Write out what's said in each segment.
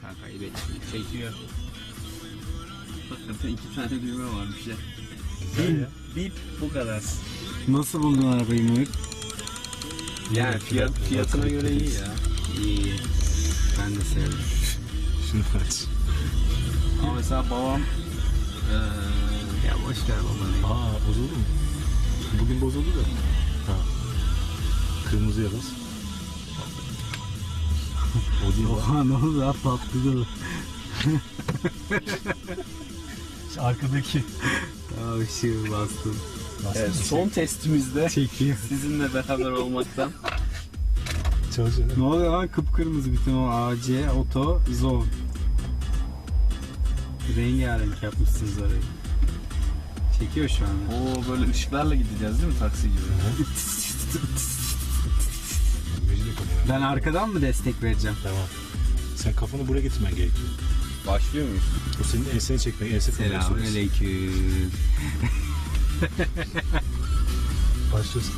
Kanka evet çekiyor. Hakikaten iki tane düğme varmış ya. Bip, bip bu kadar. Nasıl buldun arabayı Muhit? Yani fiyat, fiyatına göre iyi ya. İyi. Ben de sevdim. Şunu aç. Ama mesela babam eee Ya boş ver babanı. Aa bozuldu mu? Bugün bozuldu da. Ha. Kırmızı yalız. O değil lan. Oha ne oldu ya patladı. Şu Arkadaki. Ya ışığı bastım. evet, son testimizde Çekiyor. sizinle beraber olmaktan Çalışıyor. Ne oluyor lan kıpkırmızı bütün o AC, oto, zone. Rengarenk yapmışsınız orayı. Çekiyor şu an. o böyle ışıklarla gideceğiz değil mi taksi gibi? Ben arkadan mı destek vereceğim? Tamam. Sen kafanı buraya getirmen gerekiyor. Başlıyor muyuz? O senin enseni çekmek, ense Selamun aleyküm. Başlıyorsun.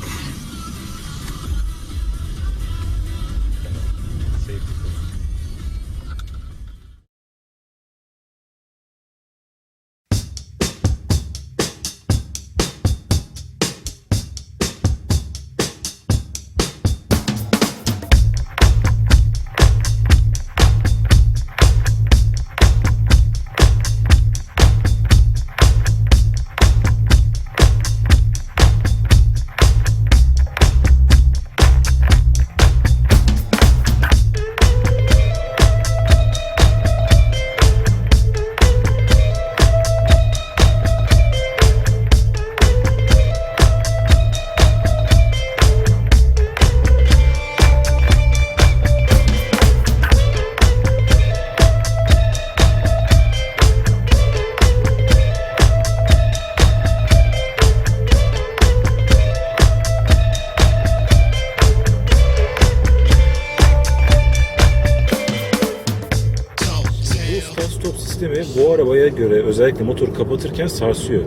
Göre özellikle motoru kapatırken sarsıyor.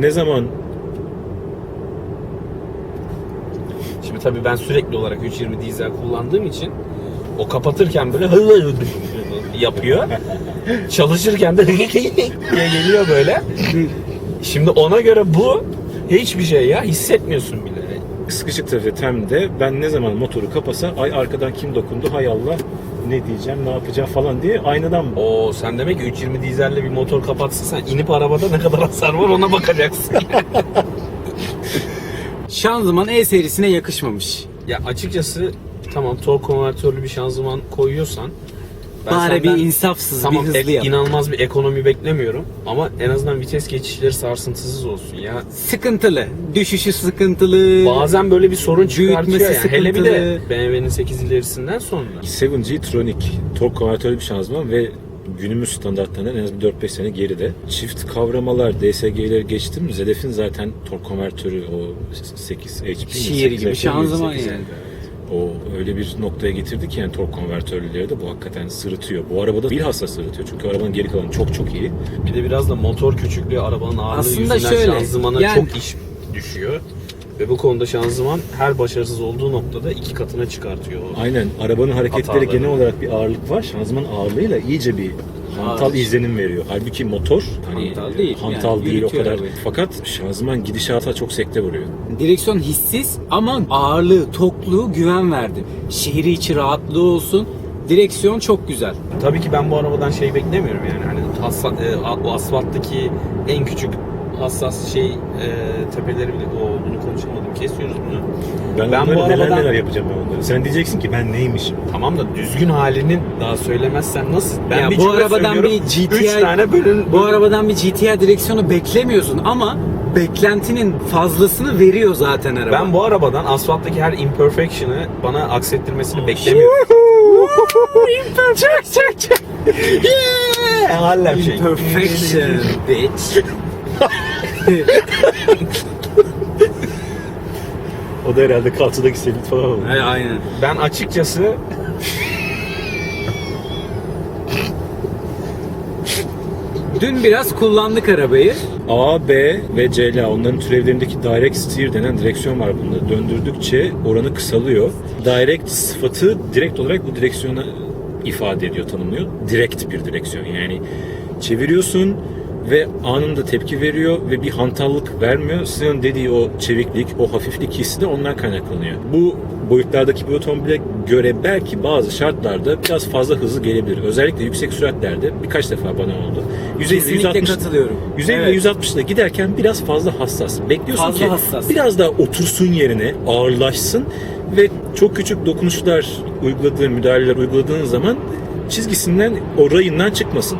Ne zaman Şimdi tabii ben sürekli olarak 320 dizel kullandığım için o kapatırken böyle yapıyor. Çalışırken de diye geliyor böyle. Şimdi ona göre bu hiçbir şey ya hissetmiyorsun bile. sıkışık trafikte temde ben ne zaman motoru kapasa ay arkadan kim dokundu hay Allah ne diyeceğim ne yapacağım falan diye aynadan O sen demek ki 320 dizelle bir motor kapatsa sen inip arabada ne kadar hasar var ona bakacaksın. Şanzıman E serisine yakışmamış. ya açıkçası tamam tork konvertörlü bir şanzıman koyuyorsan ben Bari bir insafsız, Tamam bir hızlı ek- yap. inanılmaz bir ekonomi beklemiyorum ama en azından vites geçişleri sarsıntısız olsun ya. Sıkıntılı. Düşüşü sıkıntılı. Bazen böyle bir sorun çıkartıyor yani. Hele bir de. BMW'nin 8 ilerisinden sonra. 7G Tronic tork konvertörlü bir şanzıman ve günümüz standartlarından en az bir 4-5 sene geride. Çift kavramalar, DSG'leri geçtim. ZF'in zaten tork konvertörü o 8 HP. Şiir gibi şanzıman yani. O öyle bir noktaya getirdi ki yani tork konvertörleri de bu hakikaten sırıtıyor. Bu arabada bilhassa sırıtıyor. Çünkü arabanın geri kalanı çok çok iyi. Bir de biraz da motor küçüklüğü arabanın ağırlığı Aslında yüzünden şöyle, şanzımana yani- çok iş düşüyor. Ve bu konuda şanzıman her başarısız olduğu noktada iki katına çıkartıyor. Aynen arabanın hareketleri Hataları. genel olarak bir ağırlık var. Şanzıman ağırlığıyla iyice bir hantal Ağır. izlenim veriyor. Halbuki motor hani Hantal değil, hantal yani değil o kadar. arabayı. Fakat şanzıman gidişata çok sekte vuruyor. Direksiyon hissiz ama ağırlığı, tokluğu güven verdi. Şehri içi rahatlığı olsun. Direksiyon çok güzel. Tabii ki ben bu arabadan şey beklemiyorum yani. Hani hassa, e, asfalttaki en küçük hassas şey e, tepeleri bile o bunu konuşamadım. Kesiyoruz bunu. Ben, Ben bu onları neler arabadan- neler yapacağım ben onları. Sen diyeceksin ki ben neymişim? Tamam da düzgün halinin daha söylemezsen nasıl? Ben Ya bir bu arabadan bir GTI üç tane bölüm bu arabadan bir GTI direksiyonu beklemiyorsun ama beklentinin fazlasını veriyor zaten araba. Ben bu arabadan asfalttaki her imperfection'ı bana aksettirmesini beklemiyorum. çak çak çak. Yeah! Hallem şey. Imperfection bitch. O da herhalde kalçadaki selit falan oldu. Ay, Aynen. Ben açıkçası Dün biraz kullandık arabayı. A, B ve CLA onların türevlerindeki direct steer denen direksiyon var bunda. Döndürdükçe oranı kısalıyor. Direct sıfatı direkt olarak bu direksiyona ifade ediyor, tanımlıyor. Direkt bir direksiyon. Yani çeviriyorsun ve anında tepki veriyor ve bir hantallık vermiyor. Sizin dediği o çeviklik, o hafiflik hissi de ondan kaynaklanıyor. Bu boyutlardaki bir otomobile göre belki bazı şartlarda biraz fazla hızlı gelebilir. Özellikle yüksek süratlerde birkaç defa bana oldu. 150 Kesinlikle 160 katılıyorum. 150 Evet. 160'da giderken biraz fazla hassas. Bekliyorsun Fazla ki hassas. biraz daha otursun yerine, ağırlaşsın ve çok küçük dokunuşlar uyguladığın, müdahaleler uyguladığın zaman çizgisinden, o rayından çıkmasın.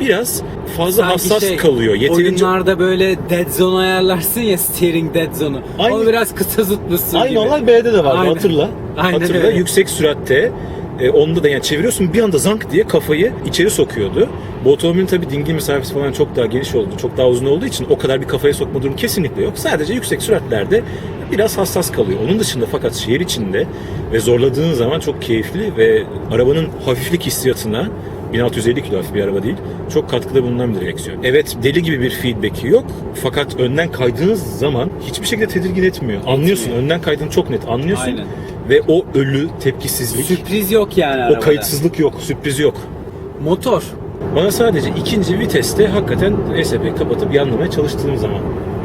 Biraz fazla Sanki hassas şey, kalıyor. Yeterince Oyunlarda böyle dead zone ayarlarsın ya steering dead zone'u. Onu biraz kısa tutmuşsun Aynı gibi. olay B'de de vardı Aynen. Hatırla. Aynen hatırla öyle. yüksek süratte e, onda da yani çeviriyorsun bir anda zank diye kafayı içeri sokuyordu. Bu otomobilin tabii dingil mesafesi falan çok daha geniş oldu. Çok daha uzun olduğu için o kadar bir kafaya sokma durumu kesinlikle yok. Sadece yüksek süratlerde biraz hassas kalıyor. Onun dışında fakat şehir içinde ve zorladığın zaman çok keyifli ve arabanın hafiflik hissiyatına 1650 kilo bir araba değil. Çok katkıda bulunan bir direksiyon. Evet deli gibi bir feedback'i yok. Fakat önden kaydığınız zaman hiçbir şekilde tedirgin etmiyor. Anlıyorsun. Önden kaydığını çok net anlıyorsun. Aynen. Ve o ölü tepkisizlik, Sürpriz yok yani o arabada. kayıtsızlık yok, sürpriz yok. Motor. Bana sadece ikinci viteste hakikaten ESP'yi kapatıp yanlamaya çalıştığım zaman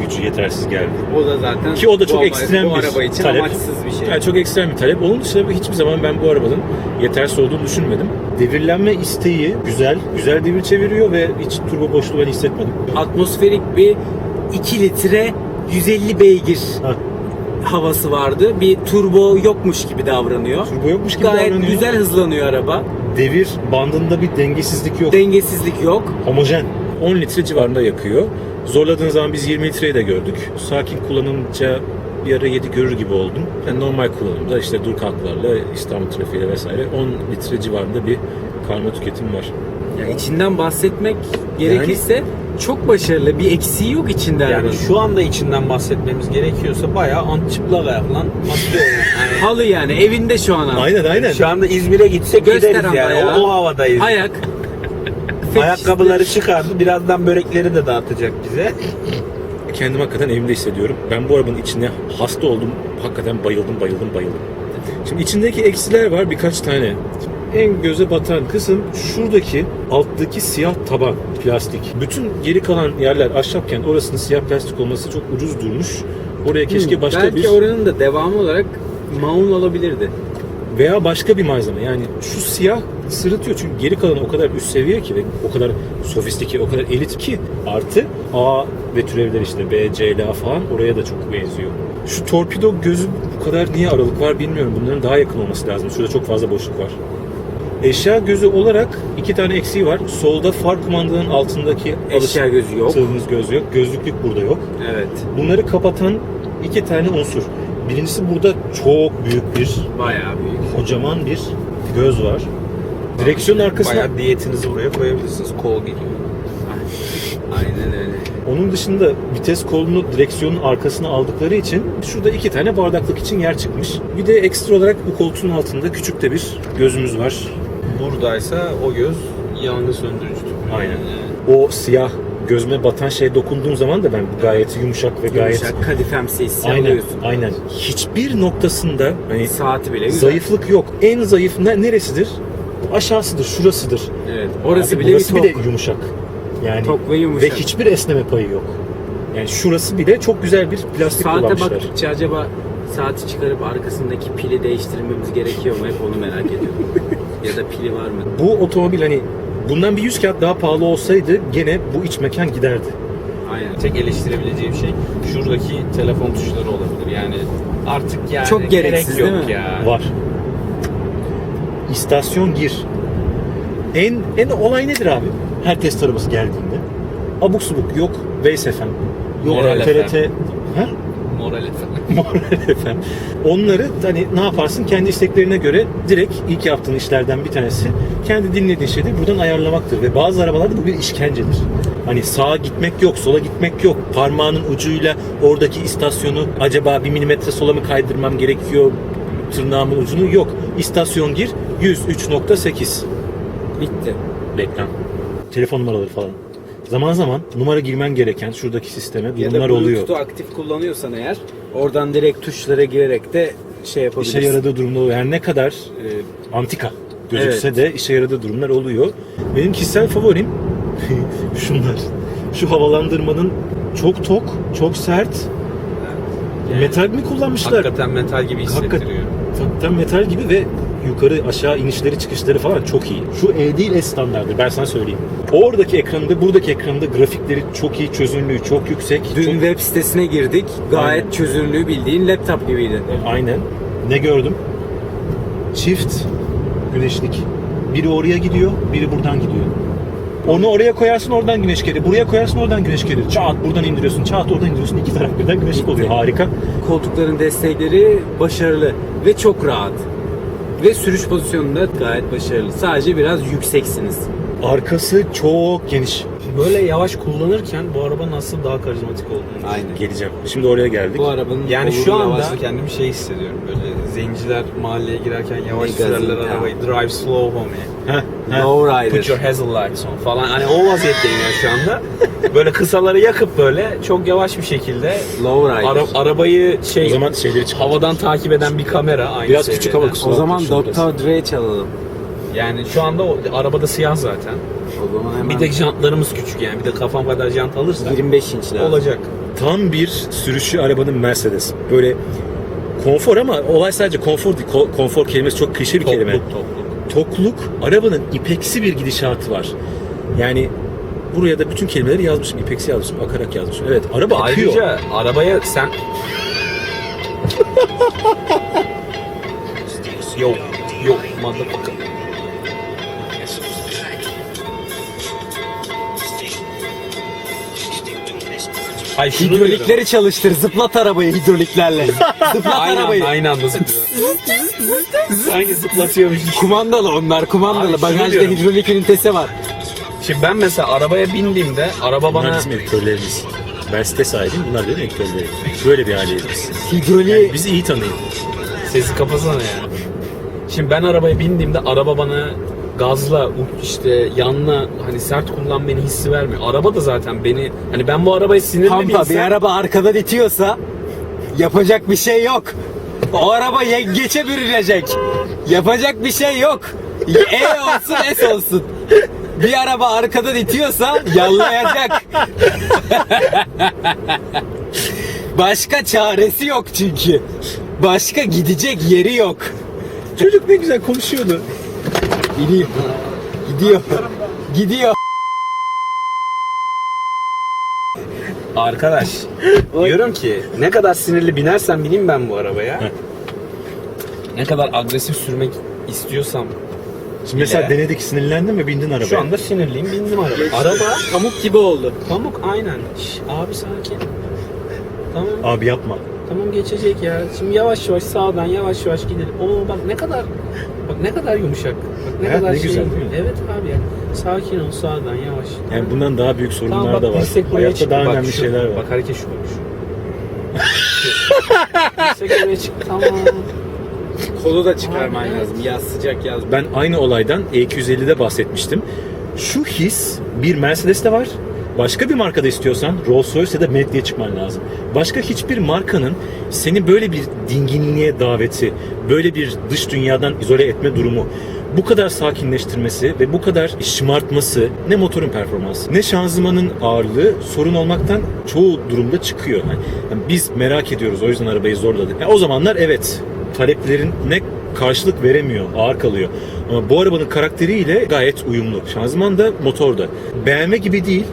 gücü yetersiz geldi. O da zaten Ki o da çok bu araba- ekstrem bu bir araba için talep. amaçsız bir şey. Yani çok ekstrem bir talep. Onun dışında hiçbir zaman ben bu arabanın yetersiz olduğunu düşünmedim. Devirlenme isteği güzel, güzel devir çeviriyor ve hiç turbo boşluğu ben hissetmedim. Atmosferik bir 2 litre 150 beygir Ha. havası vardı. Bir turbo yokmuş gibi davranıyor. Turbo yokmuş gibi Gayet davranıyor. güzel hızlanıyor araba. Devir bandında bir dengesizlik yok. Dengesizlik yok. Homojen. 10 litre civarında yakıyor. Zorladığın zaman biz 20 litreyi de gördük. Sakin kullanınca bir ara 7 görür gibi oldum. Yani normal kullanımda işte dur kalklarla İstanbul trafiğiyle vesaire 10 litre civarında bir karma tüketim var. Ya içinden bahsetmek gerekirse çok başarılı. Bir eksiği yok içinde Yani arabanın. şu anda içinden bahsetmemiz gerekiyorsa bayağı antçıplak ayaklan. Yani Halı yani evinde şu an abi. Aynen aynen. şu anda İzmir'e gitsek Göster gideriz yani. ya. O, o havadayız. Ayak. Ayakkabıları çıkardı. Birazdan börekleri de dağıtacak bize. Kendimi hakikaten evimde hissediyorum. Ben bu arabanın içine hasta oldum. Hakikaten bayıldım, bayıldım, bayıldım. Şimdi içindeki eksiler var birkaç tane. En göze batan kısım şuradaki alttaki siyah taban plastik. Bütün geri kalan yerler ahşapken orasının siyah plastik olması çok ucuz durmuş. Oraya keşke Hmm, başka Belki bir oranın da devamı olarak maun olabilirdi. veya başka bir malzeme. Yani şu siyah sırıtıyor çünkü geri kalan o kadar üst seviye ki ve o kadar sofistike, o kadar elit ki artı A ve türevler işte B, C, L falan oraya da çok benziyor. Şu torpido gözü bu kadar niye aralık var bilmiyorum. Bunların daha yakın olması lazım. Şurada çok fazla boşluk var. Eşya gözü olarak iki tane eksiği var. Solda far kumandanın altındaki Eşya gözü yok. alıştığımız göz yok. Gözlüklük burada yok. Evet. Bunları kapatan iki tane unsur. Birincisi burada çok büyük bir Bayağı büyük. kocaman bir göz var. Direksiyon arkasına Bayağı diyetinizi buraya koyabilirsiniz. Kol geliyor. Aynen öyle. onun dışında vites kolunu direksiyonun arkasına aldıkları için şurada iki tane bardaklık için yer çıkmış. Bir de ekstra olarak bu koltuğun altında küçük de bir gözümüz var. Buradaysa o göz yangın söndürücü tüpü. Aynen. Yani. O siyah gözüme batan şey dokunduğum zaman da ben gayet yumuşak ve gayet Yumuşak kadifemsi hissi aynen alıyorsun. aynen hiçbir noktasında hani Saati bile güzel. zayıflık yok. En zayıf ne, neresidir? Aşağısıdır, şurasıdır. Evet. Orası Abi bile burası bir tok. bile yumuşak. Yani Tok ve yumuşak. ve hiçbir esneme payı yok. Yani şurası bile çok güzel bir plastik Saate kullanmışlar. baktıkça acaba saati çıkarıp arkasındaki pili değiştirmemiz gerekiyor mu? Hep onu merak ediyorum. ya da pili var mı? Bu otomobil hani bundan bir 100 kağıt daha pahalı olsaydı gene bu iç mekan giderdi. Aynen. Tek eleştirebileceğim şey şuradaki telefon tuşları olabilir. Yani artık yani Çok gereksiz, gerek yok değil mi? ya. Var. İstasyon gir. En en olay nedir abi? Her test arabası geldiğinde. Abuk subuk yok Veys FM. Yok Moral TRT. FM. Ha? Moral efendim. Moral FM. Onları hani ne yaparsın kendi isteklerine göre direkt ilk yaptığın işlerden bir tanesi kendi dinlediğin şeyleri buradan ayarlamaktır ve bazı arabalarda bu bir işkencedir. Hani sağa gitmek yok, sola gitmek yok. Parmağının ucuyla oradaki istasyonu acaba bir milimetre sola mı kaydırmam gerekiyor tırnağımın ucunu yok. İstasyon gir 103.8 Bitti. reklam. Telefon numaraları falan. Zaman zaman numara girmen gereken şuradaki sisteme Ya bunlar da oluyor. Bluetooth'u aktif kullanıyorsan eğer oradan direkt tuşlara girerek de şey yapabilirsin. İşe yaradığı durumda oluyor. Her ne kadar e, antika gözükse de işe yaradığı durumlar oluyor. Benim kişisel favorim şunlar. Şu havalandırmanın çok tok, çok sert. Metal mi kullanmışlar? Hakikaten metal gibi hissettiriyor. Hakikaten metal gibi ve yukarı aşağı inişleri çıkışları falan çok iyi. Şu E değil S standardı ben sana söyleyeyim. Oradaki ekranda buradaki ekranda grafikleri çok iyi çözünürlüğü çok yüksek. Dün çok... web sitesine girdik. Gayet Aynen. çözünürlüğü bildiğin laptop gibiydi. Aynen. Ne gördüm? Çift güneşlik. Biri oraya gidiyor, biri buradan gidiyor. Onu oraya koyarsın oradan güneş gelir. Buraya koyarsın oradan güneş gelir. Çat buradan indiriyorsun, çat oradan indiriyorsun. İki taraf birden güneşlik oluyor. Harika. Koltukların destekleri başarılı ve çok rahat. Ve sürüş pozisyonunda gayet başarılı. Sadece biraz yükseksiniz. Arkası çok geniş. Böyle yavaş kullanırken bu araba nasıl daha karizmatik olduğunu Aynen. Geleceğim. Şimdi oraya geldik. Bu arabanın Yani şu anda yavaşlık- kendimi şey hissediyorum böyle zenciler mahalleye girerken yavaş Ne sürerler ya. arabayı drive slow homie Heh, heh. Low put your hazel lights on falan hani o vaziyetteyim ya şu anda böyle kısaları yakıp böyle çok yavaş bir şekilde Low Rider. ara- arabayı şey O zaman şeyleri çıkar. havadan takip eden bir kamera aynı Biraz küçük seviyede. hava kusura o zaman bakma, şurası. Dr. Dre çalalım. Yani şu anda o, arabada siyah zaten. O zaman hemen Bir de jantlarımız küçük yani bir de kafam kadar jant alırsa 25 inç lazım. olacak. Tam bir sürüşü arabanın Mercedes. Böyle konfor ama olay sadece konfor değil. Ko- Konfor kelimesi çok klişe bir kelime. Topluk topluk. Tokluk arabanın ipeksi bir gidişatı var. Yani buraya da bütün kelimeleri yazmışım. İpeksi yazmışım, akarak yazmışım. Evet, araba akıyor. Ayrıca arabaya sen Yok yok motherfucker. Ay şunu diyorum. Hidrolikleri çalıştır. Zıplat arabayı hidroliklerle. Zıplat Aynı arabayı. anda zıplıyor. Sanki zıplatıyormuş. Kumandalı onlar kumandalı. Abi şunu Bagajda diyorum. hidrolik ünitesi var. Şimdi ben mesela arabaya bindiğimde araba Bunlar bana bizim editörlerimiz. Ben site sahibiyim, bunlar benim editörlerim. Böyle bir aileyiz biz. Hidroliği Yani bizi iyi tanıyın. sesi kapasana ya. Şimdi ben arabaya bindiğimde araba bana gazla işte yanla hani sert kullan beni hissi vermiyor. Araba da zaten beni hani ben bu arabayı sinirli Pampa bir binsem- araba arkadan itiyorsa yapacak bir şey yok. O araba yengeçe bürünecek. Yapacak bir şey yok. E olsun S olsun. Bir araba arkadan itiyorsa yallayacak. Başka çaresi yok çünkü. Başka gidecek yeri yok. Çocuk ne güzel konuşuyordu. Gidiyor. Gidiyor. Gidiyor. Arkadaş diyorum ki ne kadar sinirli binersem bineyim ben bu arabaya. ne kadar agresif sürmek istiyorsam Şimdi mesela Bile. denedik, sinirlendin ve bindin arabaya. şu anda sinirliyim bindim arabaya. Araba Pamuk gibi oldu. pamuk aynen. Şş, abi sakin. Tamam. Abi yapma. Tamam geçecek ya. Şimdi yavaş yavaş sağdan yavaş yavaş gidelim. Oo bak ne kadar bak ne kadar yumuşak. Bak ne Hayat kadar ne şey. güzel değil mi? Evet abi ya. Sakin ol sağdan yavaş. Yani bundan daha büyük sorunlar Tamam bak da var. dirsek buraya Hayatta çıktı. daha Bak önemli şu- şeyler var. Bak hareket şu bak şu. dirsek buraya çıktı tamam. Kolu da çıkarman lazım. Yaz sıcak yaz. Ben aynı olaydan E250'de bahsetmiştim. Şu his bir Mercedes'te var. Başka bir markada istiyorsan Rolls Royce ya da Bentley'e çıkman lazım. Başka hiçbir markanın seni böyle bir dinginliğe daveti, böyle bir dış dünyadan izole etme durumu, bu kadar sakinleştirmesi ve bu kadar şımartması ne motorun performansı ne şanzımanın ağırlığı sorun olmaktan çoğu durumda çıkıyor. Yani biz merak ediyoruz o yüzden arabayı zorladık. Yani o zamanlar evet taleplerin ne karşılık veremiyor, ağır kalıyor. Ama bu arabanın karakteriyle gayet uyumlu. Şanzıman da motor da. BMW gibi değil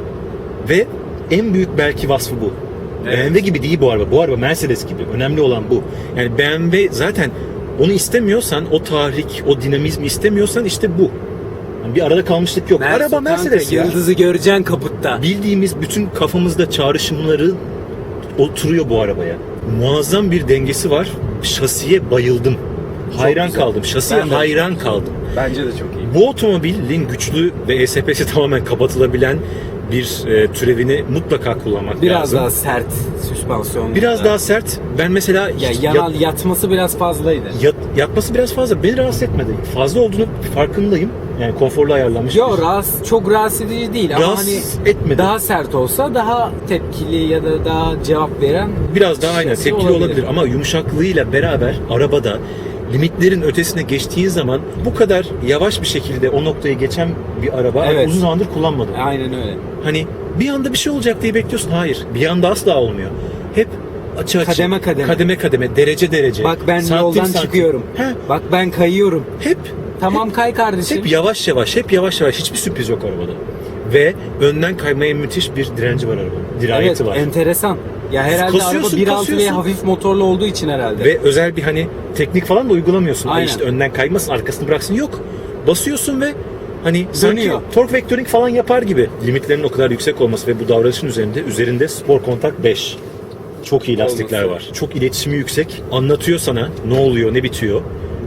ve en büyük belki vasfı bu. Evet. BMW gibi değil bu araba. Bu araba Mercedes gibi. Önemli olan bu. Yani BMW zaten onu istemiyorsan, o tahrik, o dinamizmi istemiyorsan işte bu. Yani bir arada kalmışlık yok. Mersu araba Mercedes ya. Yıldızı göreceksin kaputta. Bildiğimiz bütün kafamızda çağrışımları oturuyor bu arabaya. Muazzam bir dengesi var. Şasiye bayıldım. Hayran güzel. kaldım. Şasiye Ben de. hayran kaldım. Bence de çok iyi. Bu otomobilin güçlü ve ESP'si tamamen kapatılabilen bir e, türevini mutlaka kullanmak Biraz lazım. daha sert süspansiyon. Biraz daha sert. Ben mesela ya yat- yanal yatması biraz fazlaydı. yat- yatması biraz fazla. Beni rahatsız etmedi. Fazla olduğunu farkındayım. Yani konforlu ayarlanmış. Yo rahatsız, çok rahatsız edici değil ama hani Rahatsız etmedi. daha sert olsa daha tepkili ya da daha cevap veren Biraz daha aynen şasi tepkili olabilir. ama yumuşaklığıyla beraber arabada limitlerin ötesine geçtiğin zaman bu kadar yavaş bir şekilde o noktayı geçen bir araba Evet. uzun zamandır kullanmadım. Aynen öyle. Hani bir anda bir şey olacak diye bekliyorsun. Hayır. Bir anda asla olmuyor. Hep açı açı. Kademe kademe. Kademe kademe. Derece derece. Bak ben santim yoldan santim. çıkıyorum. He. Bak ben kayıyorum. Hep Tamam kay kardeşim. hep yavaş yavaş, hep yavaş yavaş. Hiçbir sürpriz yok arabada. Ve önden kaymaya müthiş bir direnci var arabanın. Dirayeti evet, var. enteresan. Ya herhalde Kasıyorsun, araba 1.6 kasıyorsun. veya hafif motorlu olduğu için herhalde. Ve özel bir hani teknik falan da uygulamıyorsun. Ay Aynen. işte önden kaymasın, arkasını bıraksın. Yok. Basıyorsun ve hani sanki Dönüyor. torque vectoring falan yapar gibi. Limitlerin o kadar yüksek olması ve bu davranışın üzerinde üzerinde spor kontak 5. Çok iyi lastikler Olması. var. Çok iletişimi yüksek. Anlatıyor sana ne oluyor, ne bitiyor.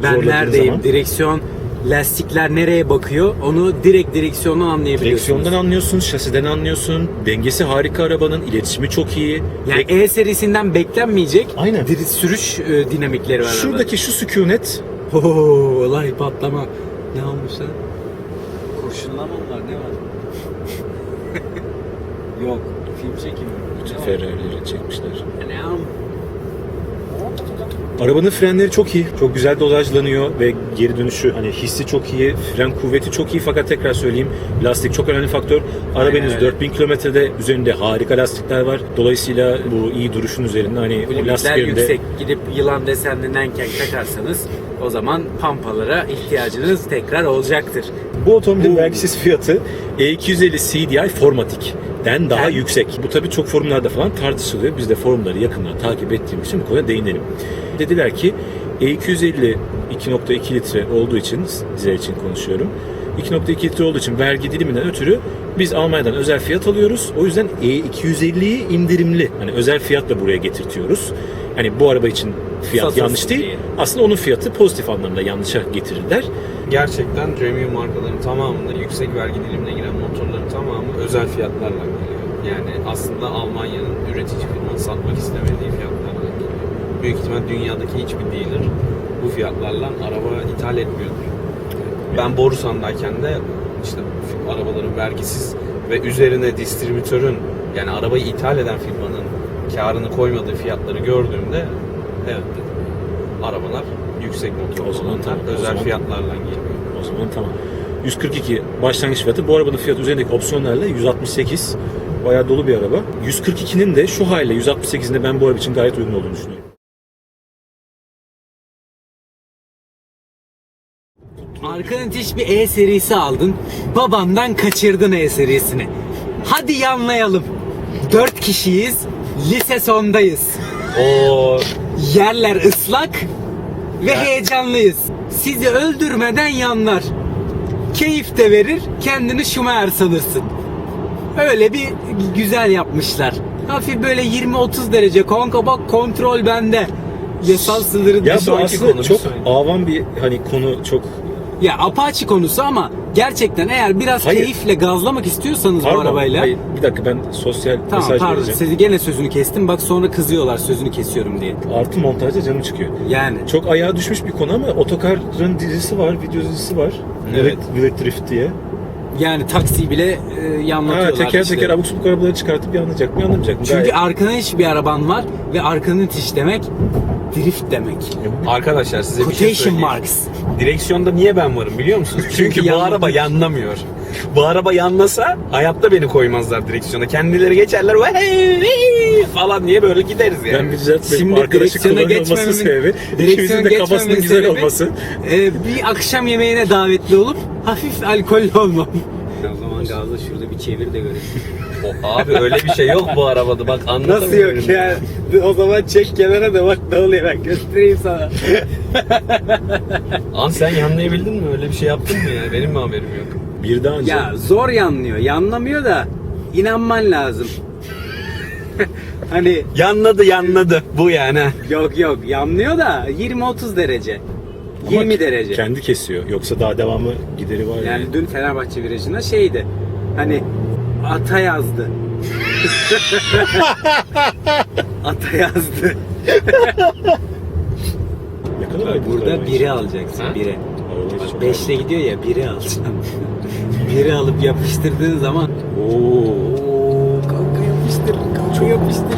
ben Zorladığın neredeyim? zaman. Direksiyon, lastikler nereye bakıyor? Onu direkt direksiyondan anlayabiliyorsunuz. Direksiyondan anlıyorsun, şasiden anlıyorsun. Dengesi harika arabanın, iletişimi çok iyi. Yani Ve E serisinden beklenmeyecek Aynen. diri sürüş e, dinamikleri var. şuradaki şu sükunet arabada. Oo, olay patlama. Ne olmuş lan? Kurşunlama mı var? Ne var? Yok. Film çekimi. bütün Ferrari'leri çekmişler. Anam. Arabanın frenleri çok iyi. Çok güzel dozajlanıyor ve geri dönüşü hani hissi çok iyi. Fren kuvveti çok iyi fakat tekrar söyleyeyim lastik çok önemli faktör. Araba Aynen henüz öyle. 4000 kilometrede üzerinde harika lastikler var. Dolayısıyla bu iyi duruşun üzerinde hani Limitler lastiklerinde yüksek. Gidip yılan desenli Nankang takarsanız o zaman pampalara ihtiyacınız tekrar olacaktır. bu otomobilin vergisiz fiyatı E250 CDI Formatic'den daha Yani- yüksek. Bu tabii çok forumlarda falan tartışılıyor. Biz de forumları yakından takip ettiğimiz için bu konuya değinelim. Dediler ki E250 2.2 litre olduğu için dizel için konuşuyorum. 2.2 litre olduğu için vergi diliminden ötürü biz Almanya'dan özel fiyat alıyoruz. O yüzden E250'yi indirimli. Hani özel fiyatla buraya getirtiyoruz. Hani bu araba için fiyat Satılsın yanlış değil. diye. Aslında onun fiyatı pozitif anlamda yanlışa getirirler. Gerçekten premium markaların tamamında yüksek vergi dilimine giren motorların tamamı özel fiyatlarla geliyor. Yani aslında Almanya'nın üretici firmanın satmak istemediği fiyatlarla geliyor. Büyük ihtimal dünyadaki hiçbir dealer bu fiyatlarla araba ithal etmiyordur. Ben Borusan'dayken de işte arabaların vergisiz ve üzerine distribütörün yani arabayı ithal eden firmanın karını koymadığı fiyatları gördüğümde evet dedim. Arabalar yüksek motorlu O zaman tamam, o özel zaman- fiyatlarla geliyor. O zaman tamam. 142 başlangıç fiyatı. Bu arabanın fiyatı üzerindeki opsiyonlarla 168. Bayağı dolu bir araba. 142'nin de şu haliyle 168'inde ben bu araba için gayet uygun olduğunu düşünüyorum. Arkanın itiş bir E serisi aldın. Babandan kaçırdın E serisini. Hadi yanlayalım. Dört kişiyiz. Lise sondayız. O Yerler ıslak ve heyecanlıyız. Sizi öldürmeden yanlar. Keyif de verir, kendini Schumacher sanırsın. Öyle bir güzel yapmışlar. Hafif böyle 20-30 derece kanka bak kontrol bende. Yasal sınırın Ya bu aslında konu çok avam bir hani konu çok Ya apaçi konusu ama gerçekten eğer biraz Hayır. keyifle gazlamak istiyorsanız bu Pardon, arabayla. hayır, bir dakika ben sosyal Tamam mesaj pardon vereceğim. sizi gene sözünü kestim bak sonra kızıyorlar sözünü kesiyorum diye. Artı montajda canım çıkıyor. Yani Çok ayağa düşmüş bir konu ama otokarın dizisi var, video dizisi var. Evet. Village Drift diye. yani taksi bile e, Ha, yanlatıyorlar. teker işte. teker abuk subuk arabaları çıkartıp yanlayacak mı yanlamayacak mı? Çünkü Gayet- arkana hiç bir araban var ve arkanın itiş demek drift demek. arkadaşlar size bir şey Quotation söyleyeyim. marks. Direksiyonda niye ben varım biliyor musunuz? Çünkü bu yanladı. araba yanlamıyor. Bu araba yanlasa hayatta beni koymazlar direksiyona. Kendileri geçerler "Vey, vey" falan diye böyle gideriz yani. Ben bir düzeltmedim. Şimdi Arkadaşı direksiyona kullanıyor olmasının geçmememin- sebebi direksiyona ikimizin de kafasının geçmememin güzel sebebi- olması. Ee, bir akşam yemeğine davetli olup hafif alkollü olmam. O zaman gazla şurada bir çevir de görelim. O, abi öyle bir şey yok bu arabada bak Nasıl anlatamıyorum. yok ya? O zaman çek kenara da bak ne oluyor ben göstereyim sana. An sen yanlayabildin mi? Öyle bir şey yaptın mı ya? Benim mi haberim yok? Bir daha önce. Ya zor yanlıyor. Yanlamıyor da inanman lazım. hani Yanladı yanladı. Bu yani. ha. yok yok yanlıyor da 20-30 derece. Ama 20 derece. Kendi kesiyor. Yoksa daha devamı gideri var yani. Yani dün Fenerbahçe virajında şeydi. Hani ata yazdı. ata yazdı. Ne kadar ayıp bu Burada biri için. alacaksın Ha? biri. Beşle gidiyor ya biri alacaksın. biri alıp yapıştırdığın zaman Oo kanka yapıştır kanka yapıştır.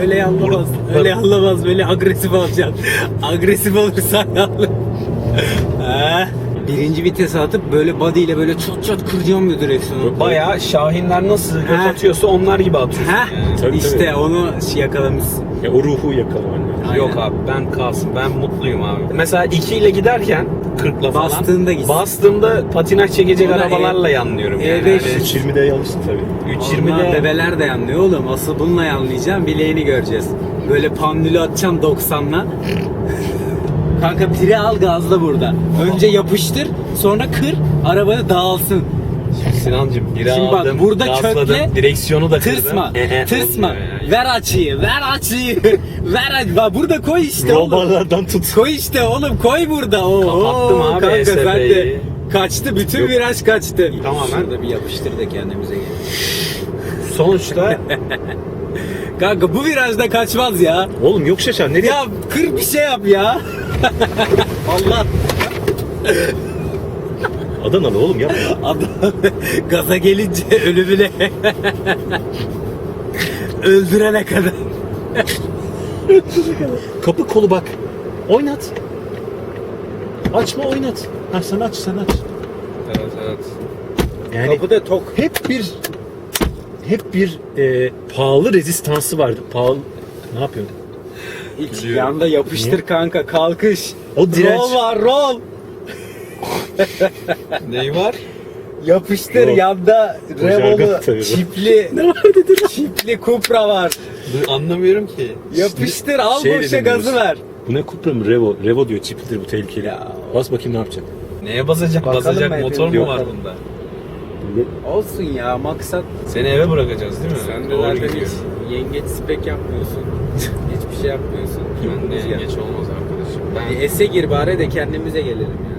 Öyle yanlamaz. Öyle yanlamaz. Böyle agresif alacaksın. agresif olursan yanlar. Birinci vitese atıp böyle body ile böyle çat çat kıracağım ya direksiyonu. Bayağı Şahinler nasıl göt Ha. atıyorsa onlar gibi atıyorsun. Heh, yani. Tabii, işte tabii. onu şey yakalamışsın. Ya o ruhu yakalaman lazım. Aynen. Yok abi ben kalsın ben mutluyum abi. Mesela 2 ile giderken 40'la falan. Bastığında gitsin. Bastığımda patinaj çekecek O da arabalarla E- yanlıyorum yani. E5 Hani 320'de yanlıştı tabii. 320'de Onlar bebeler de yanlıyor oğlum. Asıl bununla yanlayacağım. Bileğini göreceğiz. Böyle pandülü atacağım 90'la. Kanka pire al gazla burada. Önce yapıştır, sonra kır, arabanı dağılsın. Sinancım biri Şimdi bak, aldım, burada gazladım, kökle, direksiyonu da kırdım. Tırsma, tırsma. Ver açıyı, ver açıyı. ver açıyı. Bak burada koy işte oğlum. Robarlardan tut. Koy işte oğlum, koy burada. Oo, Kapattım abi kanka sen de kaçtı, bütün viraj kaçtı. Tamamen. Şurada bir yapıştır da kendimize gel. Sonuçta Kanka bu virajda kaçmaz ya. Oğlum yok şaşar nereye? Ya kır bir şey yap ya. Allah Adanalı oğlum yapma. adam gaza gelince ölümüne öldürene kadar. Kapı kolu bak. Oynat. Açma oynat. Ha sen aç sen aç. evet evet. Yani Kapıda tok. hep bir hep bir e, pahalı rezistansı vardı. Pahalı ne yapıyorsun? Hiç yanda yapıştır kanka kalkış. O direnç- Rol var rol. Neyi var? Yapıştır Rol. yanda Revo'lu bu. çipli çipli Cupra var. Bu- Anlamıyorum ki. Yapıştır al Şey boşa dedim gazı ver. Bu ne Cupra mı? Revo. Revo diyor çiftlidir bu tehlikeli. Ya. Bas bakayım ne yapacak. Neye basacak? Bakalım basacak motor mu var bunda? Olsun ya maksat Seni eve bırakacağız değil mi? Sen de Doğru gidiyor. yengeç spek yapmıyorsun. Şey yapmıyorsun. Ben de geç olmaz arkadaşım. Ben Bir ese gir bari de kendimize gelelim.